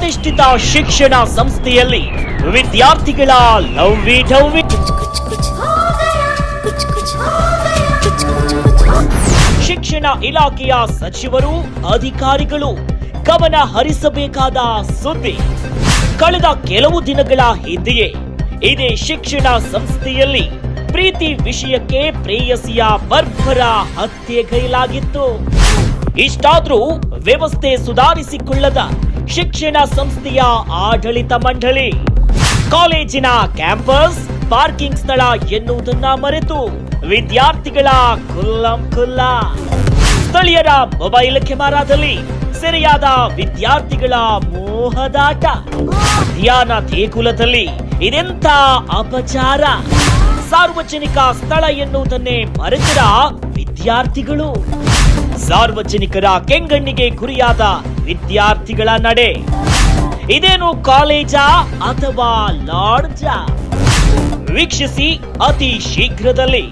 ಪ್ರತಿಷ್ಠಿತ ಶಿಕ್ಷಣ ಸಂಸ್ಥೆಯಲ್ಲಿ ವಿದ್ಯಾರ್ಥಿಗಳ ಲವ್ವಿ ಡವ್ವಿ ಶಿಕ್ಷಣ ಇಲಾಖೆಯ ಸಚಿವರು, ಅಧಿಕಾರಿಗಳು ಗಮನ ಹರಿಸಬೇಕಾದ ಸುದ್ದಿ. ಕಳೆದ ಕೆಲವು ದಿನಗಳ ಹಿಂದೆಯೇ ಇದೇ ಶಿಕ್ಷಣ ಸಂಸ್ಥೆಯಲ್ಲಿ ಪ್ರೀತಿ ವಿಷಯಕ್ಕೆ ಪ್ರೇಯಸಿಯ ಬರ್ಬರ ಹತ್ಯೆಗೈಲಾಗಿತ್ತು ಇಷ್ಟಾದ್ರೂ ವ್ಯವಸ್ಥೆ ಸುಧಾರಿಸಿಕೊಳ್ಳದ ಶಿಕ್ಷಣ ಸಂಸ್ಥೆಯ ಆಡಳಿತ ಮಂಡಳಿ. ಕಾಲೇಜಿನ ಕ್ಯಾಂಪಸ್, ಪಾರ್ಕಿಂಗ್ ಸ್ಥಳ ಎನ್ನುವುದನ್ನ ಮರೆತು ವಿದ್ಯಾರ್ಥಿಗಳ ಕುಲ್ಲಂ ಕುಲ್ಲ ಸ್ಥಳೀಯರ ಮೊಬೈಲ್ ಕ್ಯಾಮೆರಾದಲ್ಲಿ ಸೆರೆಯಾದ ವಿದ್ಯಾರ್ಥಿಗಳ ಮೋಹದಾಟ ಧ್ಯಾನ ದೇಗುಲದಲ್ಲಿ ಇದೆಂತ ಅಪಚಾರ. ಸಾರ್ವಜನಿಕ ಸ್ಥಳ ಎನ್ನುವುದನ್ನೇ ಮರೆತಿರ ವಿದ್ಯಾರ್ಥಿಗಳು. ಸಾರ್ವಜನಿಕರ ಕೆಂಗಣ್ಣಿಗೆ ಗುರಿಯಾದ ವಿದ್ಯಾರ್ಥಿಗಳ ನಡೆ. ಇದೇನು ಕಾಲೇಜಾ ಅಥವಾ ಲಾಡ್ಜಾ? ವೀಕ್ಷಿಸಿ ಅತಿ ಶೀಘ್ರದಲ್ಲಿ.